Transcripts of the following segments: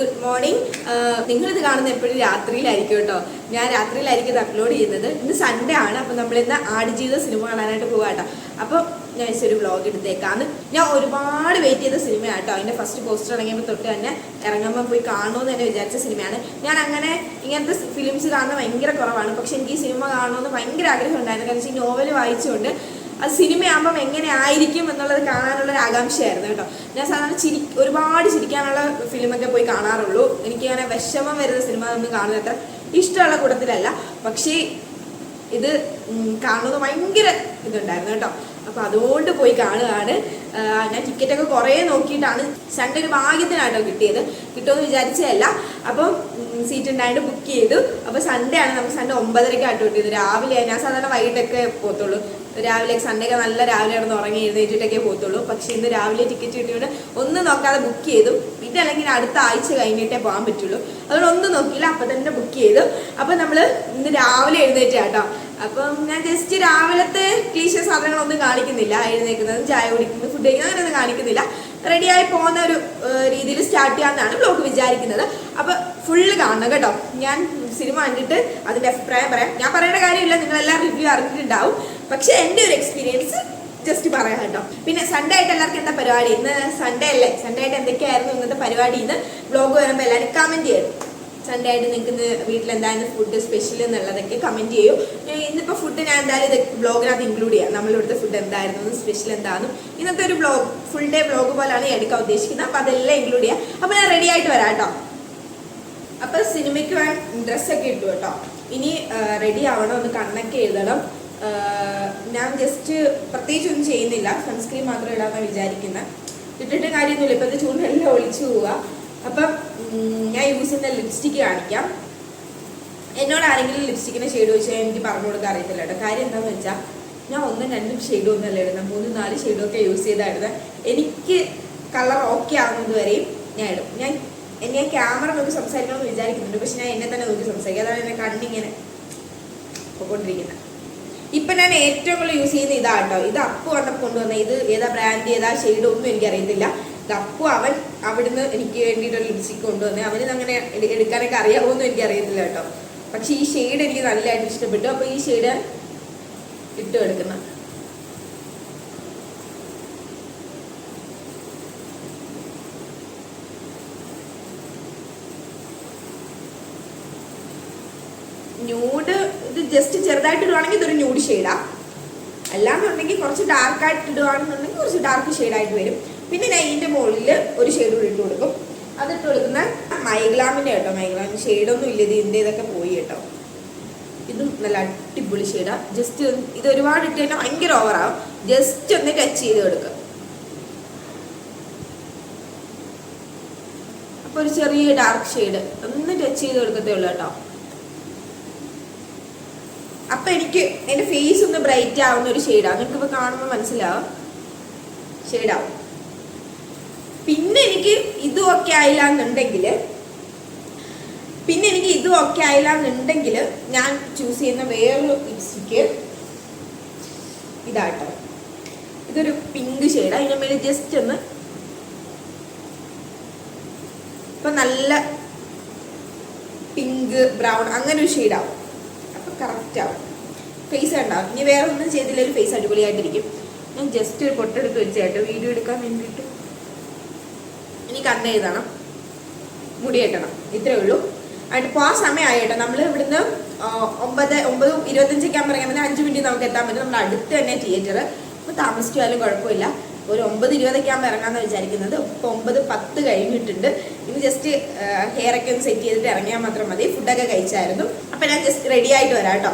Good morning. നിങ്ങളിത് കാണുന്ന എപ്പോഴും രാത്രിയിലായിരിക്കും കേട്ടോ. ഞാൻ രാത്രിയിലായിരിക്കും ഇത് അപ്ലോഡ് ചെയ്യുന്നത്. ഇന്ന് സൺഡേ ആണ്. അപ്പം നമ്മളിന്ന് ആടുജീവിത സിനിമ കാണാനായിട്ട് പോകാം കേട്ടോ. അപ്പോൾ ഞാൻ ഒരു വ്ളോഗ് എടുത്തേക്കാന്ന്. ഞാൻ ഒരുപാട് വെയിറ്റ് ചെയ്ത സിനിമയാണ് കേട്ടോ. അതിന്റെ ഫസ്റ്റ് പോസ്റ്റർ ഇറങ്ങിയപ്പോൾ തൊട്ട് തന്നെ ഇറങ്ങുമ്പോൾ പോയി കാണുമെന്ന് തന്നെ വിചാരിച്ച സിനിമയാണ്. ഞാൻ അങ്ങനെ ഇങ്ങനത്തെ ഫിലിംസ് കാണുന്നത് ഭയങ്കര കുറവാണ്. പക്ഷെ എനിക്ക് ഈ സിനിമ കാണണമെന്ന് ഭയങ്കര ആഗ്രഹം ഉണ്ടായിരുന്നു. കാരണം ഈ നോവൽ വായിച്ചുകൊണ്ട് അത് സിനിമയാകുമ്പം എങ്ങനെ ആയിരിക്കും എന്നുള്ളത് കാണാനുള്ള ഒരു ആകാംക്ഷയായിരുന്നു കേട്ടോ. ഞാൻ സാധാരണ ചിരി ഒരുപാട് ചിരിക്കാനുള്ള ഫിലിമൊക്കെ പോയി കാണാറുള്ളൂ. എനിക്ക് അങ്ങനെ വിഷമം വരുന്ന സിനിമ ഒന്നും കാണുന്നത് അത്ര ഇഷ്ടമുള്ള കൂട്ടത്തിലല്ല. പക്ഷേ ഇത് കാണുന്നത് ഭയങ്കര ഇതുണ്ടായിരുന്നു കേട്ടോ. അപ്പൊ അതുകൊണ്ട് പോയി കാണുകയാണ്. ഞാൻ ടിക്കറ്റൊക്കെ കുറേ നോക്കിയിട്ടാണ് സൺഡേ ഒരു ഭാഗ്യത്തിനാട്ടോ കിട്ടിയത്. കിട്ടുമെന്ന് വിചാരിച്ചതല്ല. അപ്പം സീറ്റ് ഉണ്ടായിട്ട് ബുക്ക് ചെയ്തു. അപ്പോൾ സൺഡേ ആണ് നമുക്ക് സൺഡേ ഒമ്പതരക്ക് ആട്ടോ കിട്ടിയത്. രാവിലെ ഞാൻ സാധാരണ വൈകിട്ടൊക്കെ പോത്തുള്ളൂ രാവിലെ സൺഡേ ഒക്കെ നല്ല രാവിലെ കിടന്ന് ഉറങ്ങി എഴുന്നേറ്റിട്ടൊക്കെ പോകത്തുള്ളൂ. പക്ഷെ ഇന്ന് രാവിലെ ടിക്കറ്റ് കിട്ടിയോണ്ട് ഒന്നും നോക്കാതെ ബുക്ക് ചെയ്തു. പിന്നെ അല്ലെങ്കിൽ അടുത്ത ആഴ്ച കഴിഞ്ഞിട്ടേ പോകാൻ പറ്റുള്ളൂ. അതുകൊണ്ട് ഒന്നും നോക്കിയില്ല. അപ്പൊ തന്നെ ബുക്ക് ചെയ്തു. അപ്പൊ നമ്മൾ ഇന്ന് രാവിലെ എഴുന്നേറ്റ് കേട്ടോ അപ്പം ഞാൻ ജസ്റ്റ് രാവിലത്തെ ക്ലീശ സാധനങ്ങളൊന്നും കാണിക്കുന്നില്ല. എഴുന്നേക്കുന്നത് ചായ കുടിക്കുന്നത് ഫുഡ് കഴിക്കുന്നത് അങ്ങനെയൊന്നും കാണിക്കുന്നില്ല. റെഡിയായി പോകുന്ന ഒരു രീതിയിൽ സ്റ്റാർട്ട് ചെയ്യാമെന്നാണ് ബ്ലോഗ് വിചാരിക്കുന്നത്. അപ്പൊ ഫുള്ള് കാണണം കേട്ടോ. ഞാൻ സിനിമ കണ്ടിട്ട് അതിന്റെ അഭിപ്രായം പറയാം. ഞാൻ പറയേണ്ട കാര്യമില്ല. നിങ്ങളെല്ലാം റിവ്യൂ അറിഞ്ഞിട്ടുണ്ടാവും. പക്ഷെ എന്റെ ഒരു എക്സ്പീരിയൻസ് ജസ്റ്റ് പറയാം കേട്ടോ. പിന്നെ സൺഡേ ആയിട്ട് എല്ലാവർക്കും എന്താ പരിപാടി? ഇന്ന് സൺഡേ അല്ലേ? സൺഡേ ആയിട്ട് എന്തൊക്കെയായിരുന്നു ഇന്നത്തെ പരിപാടി? ഇന്ന് ബ്ലോഗ് വരുമ്പോൾ എല്ലാവരും കമന്റ് ചെയ്യും. സൺഡേ ആയിട്ട് നിങ്ങൾക്ക് ഇന്ന് വീട്ടിൽ എന്തായിരുന്നു ഫുഡ് സ്പെഷ്യൽ എന്നുള്ളതൊക്കെ കമന്റ് ചെയ്യൂ. ഇന്നിപ്പോൾ ഫുഡ് ഞാൻ എന്തായാലും ഇത് ബ്ലോഗിനകത്ത് ഇൻക്ലൂഡ് ചെയ്യാം. നമ്മളിവിടുത്തെ ഫുഡ് എന്തായിരുന്നു സ്പെഷ്യൽ എന്താണെന്നും ഇന്നത്തെ ഒരു ബ്ലോഗ് ഫുൾ ഡേ ബ്ലോഗ് പോലെയാണ് എടുക്കാൻ ഉദ്ദേശിക്കുന്നത്. അപ്പോൾ അതെല്ലാം ഇൻക്ലൂഡ് ചെയ്യാം. അപ്പോൾ ഞാൻ റെഡി ആയിട്ട് വരാം കേട്ടോ. അപ്പോൾ സിനിമയ്ക്ക് വേണ്ട ഡ്രസ്സൊക്കെ ഇട്ടു കേട്ടോ. ഇനി റെഡി ആവണം ഒന്ന് കണ്ണൊക്കെ എഴുതണം. ഞാൻ ജസ്റ്റ് പ്രത്യേകിച്ച് ഒന്നും ചെയ്യുന്നില്ല. സൺസ്ക്രീൻ മാത്രം ഇടാന്നാണ് വിചാരിക്കുന്നത് ഇട്ടിട്ട് കാര്യമൊന്നുമില്ല. ഇപ്പം ഇത് ചൂണ്ടെല്ലാം ഒളിച്ചു പോവുക അപ്പം ഞാൻ യൂസ് ചെയ്യുന്ന ലിപ്സ്റ്റിക്ക് കാണിക്കാം. എന്നോട് ആരെങ്കിലും ലിപ്സ്റ്റിക്കിന്റെ ഷെയ്ഡ് വെച്ചാൽ എനിക്ക് പറഞ്ഞു കൊടുക്കാൻ അറിയത്തില്ല കേട്ടോ. കാര്യം എന്താണെന്ന് വെച്ചാൽ ഞാൻ ഒന്നും രണ്ടും ഷെയ്ഡും ഒന്നല്ല ഇടുന്നത് മൂന്നും നാല് ഷെയ്ഡും ഒക്കെ യൂസ് ചെയ്തായിരുന്നു എനിക്ക് കളർ ഓക്കെ ആകുന്നത് വരെയും ഞാൻ ഇടും. ഞാൻ എന്നെ ക്യാമറ നോക്കി സംസാരിക്കണമെന്ന് വിചാരിക്കുന്നുണ്ട്. പക്ഷെ ഞാൻ എന്നെ തന്നെ നോക്കി സംസാരിക്കും. അതാണ് എന്നെ കണ്ണിങ്ങനെ പോയിക്കൊണ്ടിരിക്കുന്നത് ഇപ്പൊ ഞാൻ ഏറ്റവും കൂടുതൽ യൂസ് ചെയ്യുന്ന ഇതാ കേട്ടോ. ഇത് അപ്പു വന്നപ്പോൾ കൊണ്ടുവന്ന ഇത് ഏതാ ബ്രാൻഡ് ഏതാ ഷെയ്ഡ് ഒന്നും എനിക്ക് എനിക്കറിയത്തില്ല ഇത് അപ്പു അവൻ അവിടുന്ന് എനിക്ക് വേണ്ടിയിട്ടൊരു ലിപ്സ്റ്റിക് കൊണ്ടുവന്നേ അവന് അങ്ങനെ എടുക്കാനൊക്കെ അറിയാമോന്നും എനിക്ക് അറിയത്തില്ല കേട്ടോ. പക്ഷെ ഈ ഷെയ്ഡ് എനിക്ക് നല്ലതായിട്ട് ഇഷ്ടപ്പെട്ടു. അപ്പൊ ഈ ഷെയ്ഡ് ഇട്ട് എടുക്കുന്ന. ന്യൂഡ് ഇത് ജസ്റ്റ് ചെറുതായിട്ട് ഇടുവാണെങ്കിൽ ഇതൊരു ന്യൂഡ് ഷെയ്ഡാ അല്ലാന്നുണ്ടെങ്കിൽ കുറച്ച് ഡാർക്ക് ആയിട്ട് ഇടുവാണെന്നുണ്ടെങ്കിൽ കുറച്ച് ഡാർക്ക് ഷെയ്ഡായിട്ട് വരും. പിന്നെ ഞാൻ ഇതിന്റെ മുകളിൽ ഒരു ഷെയ്ഡ് കൂടി ഇട്ട് കൊടുക്കും. അതിട്ട് കൊടുക്കുന്ന മൈഗ്ലാമിന്റെ കേട്ടോ. മൈഗ്ലാമിന്റെ ഷെയ്ഡൊന്നും ഇല്ല. ഇത് ഇതിന്റെ ഇതൊക്കെ പോയി കേട്ടോ. ഇതും നല്ല അടിപൊളി ഷെയ്ഡാ ജസ്റ്റ് ഇത് ഒരുപാട് ഇട്ട് കഴിഞ്ഞാൽ ഭയങ്കര ഓവറാവും ജസ്റ്റ് ഒന്ന് ടച്ച് ചെയ്ത് കൊടുക്കുക അപ്പൊ ഒരു ചെറിയ ഡാർക്ക് ഷെയ്ഡ് ഒന്ന് ടച്ച് ചെയ്ത് കൊടുക്കത്തേ ഉള്ളൂ കേട്ടോ. അപ്പൊ എനിക്ക് എന്റെ ഫേസ് ഒന്ന് ബ്രൈറ്റ് ആവുന്ന ഒരു ഷെയ്ഡാണ് ഇപ്പൊ കാണുമ്പോൾ മനസ്സിലാവും. ഷെയ്ഡാവും പിന്നെ എനിക്ക് ഇതും ഒക്കെ ആയില്ല എന്നുണ്ടെങ്കിൽ പിന്നെ എനിക്ക് ഇതും ഒക്കെ ആയില്ല എന്നുണ്ടെങ്കിൽ ഞാൻ ചൂസ് ചെയ്യുന്ന വേറൊരു ലിപ്സ്റ്റിക്ക് ഇതാട്ടോ. ഇതൊരു പിങ്ക് ഷെയ്ഡ് അതിന്റെ മേലെ ജസ്റ്റ് ഒന്ന് ഇപ്പൊ നല്ല പിങ്ക് ബ്രൗൺ അങ്ങനെ ഒരു ഷെയ്ഡാവും കറക്റ്റ് ആവും. ഫേസ് ഉണ്ടാവും ഇനി വേറെ ഒന്നും ചെയ്തില്ലെങ്കിൽ ഫേസ് അടിപൊളിയായിട്ടിരിക്കും. ഞാൻ ജസ്റ്റ് ഒരു പൊട്ടെടുത്ത് വെച്ചായിട്ട് വീഡിയോ എടുക്കാൻ വേണ്ടിയിട്ട്. ഇനി കണ്ണ് എഴുതണം. മുടി കെട്ടണം. ഇത്രേ ഉള്ളൂ. ഇപ്പോൾ ആ സമയമായി കേട്ടോ നമ്മൾ ഇവിടുന്ന് ഒമ്പത് ഒമ്പത് ഇരുപത്തഞ്ചൊക്കെ ആകുമ്പോൾ ഇറങ്ങുന്നത് അഞ്ച് മിനിറ്റ് നമുക്ക് എത്താൻ പറ്റും. നമ്മുടെ അടുത്ത് തന്നെ തിയേറ്റർ അപ്പോൾ താമസിച്ചാലും കുഴപ്പമില്ല. ഒരു ഒമ്പത് ഇരുപതൊക്കെ ആകുമ്പോൾ ഇറങ്ങാമെന്ന് വിചാരിക്കുന്നത്. ഇപ്പോൾ ഒമ്പത് പത്ത് കഴിഞ്ഞിട്ടുണ്ട്. ഇനി ജസ്റ്റ് ഹെയർ ഒക്കെ ഒന്ന് സെറ്റ് ചെയ്തിട്ട് ഇറങ്ങിയാൽ മാത്രം മതി. ഫുഡൊക്കെ കഴിച്ചായിരുന്നു. അപ്പം ഞാൻ ജസ്റ്റ് റെഡി ആയിട്ട് വരാം കേട്ടോ.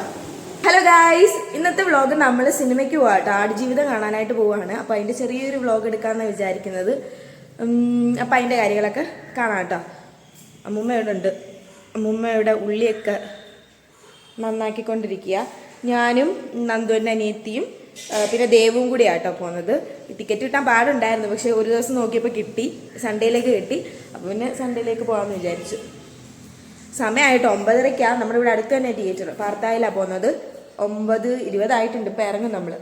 ഹലോ ഗായ്സ് ഇന്നത്തെ വ്ളോഗ് നമ്മൾ സിനിമയ്ക്ക് പോകാം കേട്ടോ. ആടുജീവിതം കാണാനായിട്ട് പോവുകയാണ് അപ്പോൾ അതിന്റെ ചെറിയൊരു വ്ളോഗ് എടുക്കാമെന്നാണ് വിചാരിക്കുന്നത്. അപ്പം അതിന്റെ കാര്യങ്ങളൊക്കെ കാണാം കേട്ടോ. അമ്മൂമ്മ ഇവിടെ ഉണ്ട്. അമ്മൂമ്മ ഇവിടെ ഉള്ളിയൊക്കെ നന്നാക്കിക്കൊണ്ടിരിക്കുക. ഞാനും നന്ദുവിന്റെ അനിയത്തിയും പിന്നെ ദേവും കൂടി ആട്ടോ പോകുന്നത് ടിക്കറ്റ് കിട്ടാൻ പാടുണ്ടായിരുന്നു പക്ഷെ ഒരു ദിവസം നോക്കിയപ്പോൾ കിട്ടി. സൺഡേയിലേക്ക് കിട്ടി. അപ്പോൾ പിന്നെ സൺഡേയിലേക്ക് പോകാമെന്ന് വിചാരിച്ചു. സമയമായിട്ട് ഒമ്പതരയ്ക്കാണ് നമ്മുടെ ഇവിടെ അടുത്ത് തന്നെ തിയേറ്റർ പാർത്തായിലാണ് പോകുന്നത് ഒമ്പത് ഇരുപതായിട്ടുണ്ട് ഇപ്പം ഇറങ്ങും നമ്മൾ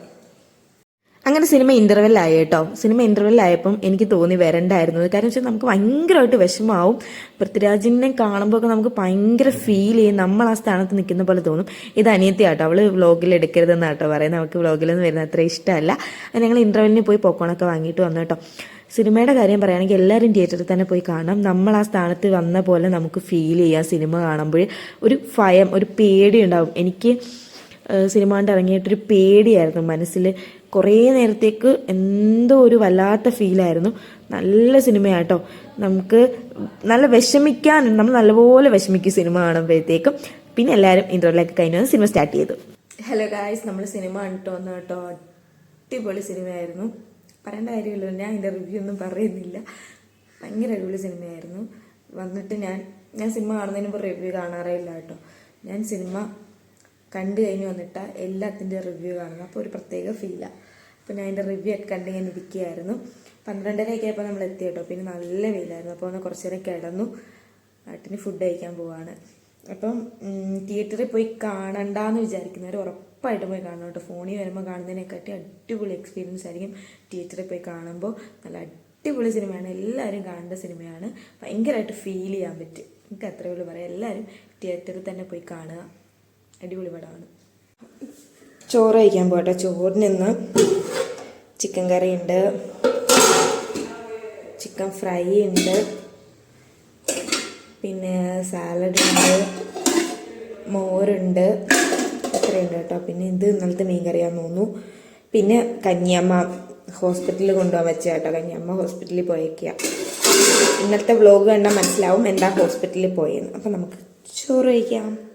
അങ്ങനെ സിനിമ ഇന്റർവെല്ലായി കേട്ടോ. സിനിമ ഇന്റർവെല്ലായപ്പം എനിക്ക് തോന്നി വരണ്ടായിരുന്നു. കാരണം വെച്ചാൽ നമുക്ക് ഭയങ്കരമായിട്ട് വിഷമാവും പൃഥ്വിരാജിനെ കാണുമ്പോൾ ഒക്കെ നമുക്ക് ഭയങ്കര ഫീൽ ചെയ്യും. നമ്മൾ ആ സ്ഥാനത്ത് നിൽക്കുന്ന പോലെ തോന്നും. ഇത് അനിയത്തി ആട്ടോ. അവൾ വ്ളോഗിൽ എടുക്കരുതെന്ന് കേട്ടോ പറയുന്നത്. നമുക്ക് വ്ളോഗിലൊന്നും വരുന്ന അത്ര ഇഷ്ടമല്ല. ഞങ്ങൾ ഇന്റർവെല്ലിന് പോയി പോക്കോണൊക്കെ വാങ്ങിയിട്ട് വന്നു കേട്ടോ. സിനിമയുടെ കാര്യം പറയുകയാണെങ്കിൽ എല്ലാവരും തിയേറ്ററിൽ തന്നെ പോയി കാണാം. നമ്മൾ ആ സ്ഥാനത്ത് വന്ന പോലെ നമുക്ക് ഫീൽ ചെയ്യാം. സിനിമ കാണുമ്പോൾ ഒരു ഭയം ഒരു പേടി ഉണ്ടാവും. എനിക്ക് സിനിമ കണ്ട് ഇറങ്ങിയിട്ടൊരു പേടിയായിരുന്നു മനസ്സിൽ കുറേ നേരത്തേക്ക് എന്തോ ഒരു വല്ലാത്ത ഫീലായിരുന്നു. നല്ല സിനിമയാട്ടോ. നമുക്ക് നല്ല വിഷമിക്കാൻ നമ്മൾ നല്ലപോലെ വിഷമിക്കും സിനിമ കാണുമ്പോഴത്തേക്കും. പിന്നെ എല്ലാവരും ഇന്റർവ്യൂലൊക്കെ കഴിഞ്ഞ് സിനിമ സ്റ്റാർട്ട് ചെയ്തു. ഹലോ ഗായ്സ് നമ്മൾ സിനിമ കണ്ടിട്ട് വന്നു കേട്ടോ. അടിപൊളി സിനിമയായിരുന്നു. പറയേണ്ട കാര്യമില്ല ഞാൻ അതിന്റെ റിവ്യൂ ഒന്നും പറയുന്നില്ല. ഭയങ്കര അടിപൊളി സിനിമയായിരുന്നു. വന്നിട്ട് ഞാൻ ഞാൻ സിനിമ കാണുന്നതിന് മുമ്പ് റിവ്യൂ കാണാറേ ഇല്ല കേട്ടോ. ഞാൻ സിനിമ കണ്ടു കഴിഞ്ഞ് വന്നിട്ട് എല്ലാത്തിന്റെ റിവ്യൂ കാണുന്നു അപ്പോൾ ഒരു പ്രത്യേക ഫീലാണ് അപ്പോൾ ഞാൻ അതിന്റെ റിവ്യൂ ഒക്കെ കണ്ട് ഞാൻ ഇരിക്കുകയായിരുന്നു. പന്ത്രണ്ടരയൊക്കെ ആയപ്പോൾ നമ്മൾ എത്തി കേട്ടോ. പിന്നെ നല്ല വെയിലായിരുന്നു. അപ്പോൾ ഒന്ന് കുറച്ച് നേരം കിടന്നു. നാട്ടിന് ഫുഡ് കഴിക്കാൻ പോവാണ്. അപ്പം തിയേറ്ററിൽ പോയി കാണണ്ടെന്ന് വിചാരിക്കുന്നവർ ഉറപ്പായിട്ടും പോയി കാണണം കേട്ടോ. ഫോണിൽ വരുമ്പോൾ കാണുന്നതിനെക്കാട്ടി അടിപൊളി എക്സ്പീരിയൻസ് ആയിരിക്കും തിയേറ്ററിൽ പോയി കാണുമ്പോൾ നല്ല അടിപൊളി സിനിമയാണ് എല്ലാവരും കാണേണ്ട സിനിമയാണ് ഭയങ്കരമായിട്ട് ഫീൽ ചെയ്യാൻ പറ്റും. എനിക്ക് അത്രയേ ഉള്ളൂ പറയാം. എല്ലാവരും തിയേറ്ററിൽ തന്നെ പോയി കാണുക. അടിപൊളി പടമാണ്. ചോറ് കഴിക്കാൻ പോട്ടെ. ചോറിന് ഇന്ന് ചിക്കൻ കറി ഉണ്ട്. ചിക്കൻ ഫ്രൈ ഉണ്ട്. പിന്നെ സാലഡ് ഉണ്ട്. മോരുണ്ട്. ഇത്രയുണ്ട് കേട്ടോ. പിന്നെ ഇത് ഇന്നലത്തെ മീൻ കറിയാന്ന് തോന്നുന്നു. പിന്നെ കന്യാമ്മ ഹോസ്പിറ്റലിൽ കൊണ്ടുപോകാൻ വെച്ച കേട്ടോ. കന്യാമ്മ ഹോസ്പിറ്റലിൽ പോയേക്കുക ഇന്നത്തെ വ്ലോഗ് കണ്ടാൽ മനസ്സിലാവും എന്താ ഹോസ്പിറ്റലിൽ പോയെന്ന്. അപ്പം നമുക്ക് ചോറ് കഴിക്കാം.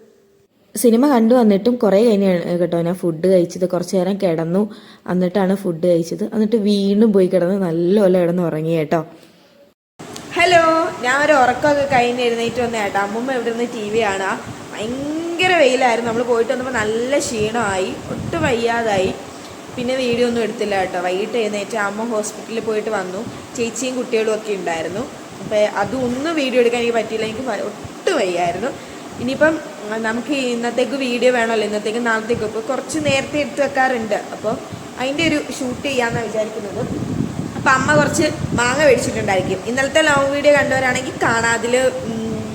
സിനിമ കണ്ടു വന്നിട്ടും കുറേ കഴിഞ്ഞാണ് കേട്ടോ ഞാൻ ഫുഡ് കഴിച്ചത് കുറച്ച് നേരം കിടന്നു എന്നിട്ടാണ് ഫുഡ് കഴിച്ചത്. എന്നിട്ട് വീണ്ടും പോയി കിടന്ന് നല്ലപോലെ കിടന്ന് ഉറങ്ങി കേട്ടോ. ഹലോ ഞാൻ ഒരു ഉറക്കമൊക്കെ കഴിഞ്ഞ് എഴുന്നേറ്റ് വന്ന കേട്ടോ. അമ്മ ഇവിടെ നിന്ന് ടി വി ആണ് ഭയങ്കര വെയിലായിരുന്നു. നമ്മൾ പോയിട്ട് വന്നപ്പോൾ നല്ല ക്ഷീണമായി ഒട്ടും വയ്യാതായി. പിന്നെ വീഡിയോ ഒന്നും എടുത്തില്ല കേട്ടോ. വൈകിട്ട് എഴുന്നേറ്റ് അമ്മ ഹോസ്പിറ്റലിൽ പോയിട്ട് വന്നു. ചേച്ചിയും കുട്ടികളും ഒക്കെ ഉണ്ടായിരുന്നു. അപ്പോൾ അതൊന്നും വീഡിയോ എടുക്കാൻ എനിക്ക് പറ്റിയില്ല. എനിക്ക് ഒട്ടും വയ്യായിരുന്നു. ഇനിയിപ്പം നമുക്ക് ഇന്നത്തേക്ക് വീഡിയോ വേണമല്ലോ ഇന്നത്തേക്ക് നാളത്തേക്ക്. ഇപ്പോൾ കുറച്ച് നേരത്തെ എടുത്ത് വെക്കാറുണ്ട്. അപ്പോൾ അതിന്റെ ഒരു ഷൂട്ട് ചെയ്യാമെന്നാണ് വിചാരിക്കുന്നത്. അപ്പം അമ്മ കുറച്ച് മാങ്ങ മേടിച്ചിട്ടുണ്ടായിരിക്കും. ഇന്നലത്തെ ലോങ് വീഡിയോ കണ്ടവരാണെങ്കിൽ കാണാം. അതിൽ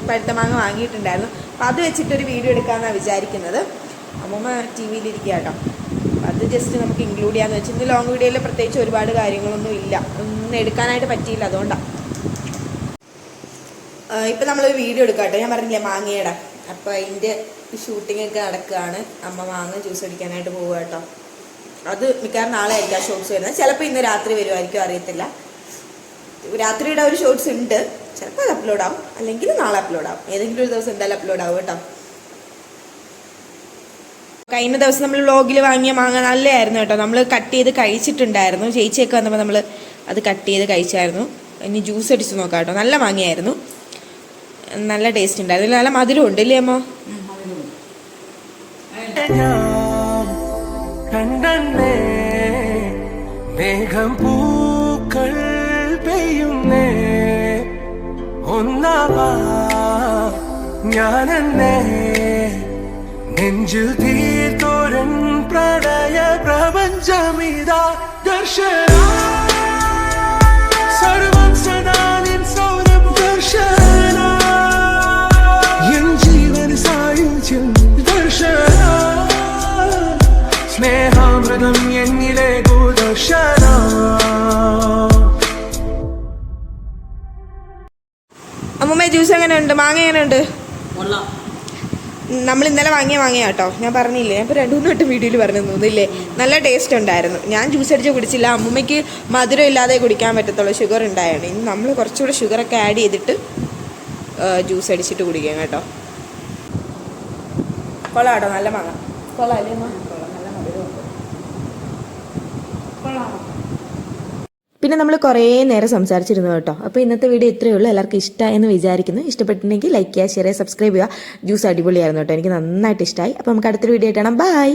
പഴുത്ത മാങ്ങ വാങ്ങിയിട്ടുണ്ടായിരുന്നു. അപ്പം അത് വെച്ചിട്ടൊരു വീഡിയോ എടുക്കാമെന്നാണ് വിചാരിക്കുന്നത്. അമ്മമ്മ ടി വിയിലിരിക്കുക കേട്ടോ അത് ജസ്റ്റ് നമുക്ക് ഇൻക്ലൂഡ് ചെയ്യാമെന്ന് വെച്ചാൽ ഇന്ന് ലോങ് വീഡിയോയിൽ പ്രത്യേകിച്ച് ഒരുപാട് കാര്യങ്ങളൊന്നും ഇല്ല. ഒന്നും എടുക്കാനായിട്ട് പറ്റിയില്ല അതുകൊണ്ടാണ് ഇപ്പം നമ്മളൊരു വീഡിയോ എടുക്കാം കേട്ടോ ഞാൻ പറഞ്ഞില്ലേ മാങ്ങയുടെ. അപ്പോൾ അതിന്റെ ഷൂട്ടിംഗ് ഒക്കെ നടക്കുകയാണ് അമ്മ വാങ്ങ ജ്യൂസ് അടിക്കാനായിട്ട് പോവുക കേട്ടോ. അത് മിക്കവാറും നാളെ ആയിരിക്കും ഷോർട്സ് വരുന്നത്. ചിലപ്പോൾ ഇന്ന് രാത്രി വരുമായിരിക്കും അറിയത്തില്ല. രാത്രിയുടെ ഒരു ഷോർട്സ് ഉണ്ട്. ചിലപ്പോൾ അത് അപ്ലോഡ് ആവും. അല്ലെങ്കിൽ നാളെ അപ്ലോഡ് ആവും. ഏതെങ്കിലും ഒരു ദിവസം എന്തായാലും അപ്ലോഡ് ആവും കേട്ടോ. കഴിഞ്ഞ ദിവസം നമ്മൾ വ്ളോഗിൽ വാങ്ങിയ മാങ്ങ നല്ലതായിരുന്നു കേട്ടോ. നമ്മൾ കട്ട് ചെയ്ത് കഴിച്ചിട്ടുണ്ടായിരുന്നു. ചേച്ചിയൊക്കെ വന്നപ്പോൾ നമ്മൾ അത് കട്ട് ചെയ്ത് കഴിച്ചായിരുന്നു. ഇനി ജ്യൂസ് അടിച്ച് നോക്കാം കേട്ടോ. നല്ല മാങ്ങയായിരുന്നു. നല്ല ടേസ്റ്റ് ഉണ്ടായിരുന്നു നല്ല മധുരം ഉണ്ട് ഇല്ലേ അമ്മ? മേഘം പൂക്കൾ പെയ്യുന്നേ? ഒന്നാവാ ഞാനെന്നേ? നെഞ്ചു തീർത്തോരൻ പ്രണയ പ്രപഞ്ചമിതാ ദർശന. നമ്മൾ ഇന്നലെ വാങ്ങിയ വാങ്ങിയ കേട്ടോ. ഞാൻ പറഞ്ഞില്ലേ ഞാൻ ഇപ്പോൾ രണ്ട് മൂന്ന് വട്ടം വീഡിയോയിൽ പറഞ്ഞു തോന്നില്ലേ നല്ല ടേസ്റ്റ് ഉണ്ടായിരുന്നു. ഞാൻ ജ്യൂസ് അടിച്ച് കുടിച്ചില്ല. അമ്മൂമ്മയ്ക്ക് മധുരം ഇല്ലാതെ കുടിക്കാൻ പറ്റത്തുള്ളൂ. ഷുഗർ ഉണ്ടായാണ് ഇനി നമ്മൾ കുറച്ചുകൂടെ ഷുഗറൊക്കെ ആഡ് ചെയ്തിട്ട് ജ്യൂസ് അടിച്ചിട്ട് കുടിക്കാം കേട്ടോ. കൊള്ളാം നല്ല മാങ്ങ കൊള്ളാം അല്ലേ? കൊള്ളാം നല്ല മധുരമുണ്ട്. കൊള്ളാം. പിന്നെ നമ്മൾ കുറേ നേരം സംസാരിച്ചിരുന്നു കേട്ടോ. അപ്പോൾ ഇന്നത്തെ വീഡിയോ ഇത്രയേ ഉള്ളൂ. എല്ലാവർക്കും ഇഷ്ടമായെന്ന് വിചാരിക്കുന്നു. ഇഷ്ടപ്പെട്ടിട്ടുണ്ടെങ്കിൽ ലൈക്ക് ചെയ്യുക ഷെയർ ചെയ്യുക സബ്സ്ക്രൈബ് ചെയ്യുക. ജ്യൂസ് അടിപൊളിയായിരുന്നു കേട്ടോ. എനിക്ക് നന്നായിട്ട് ഇഷ്ടമായി അപ്പോൾ നമുക്ക് അടുത്തൊരു വീഡിയോ കാണാം. ബൈ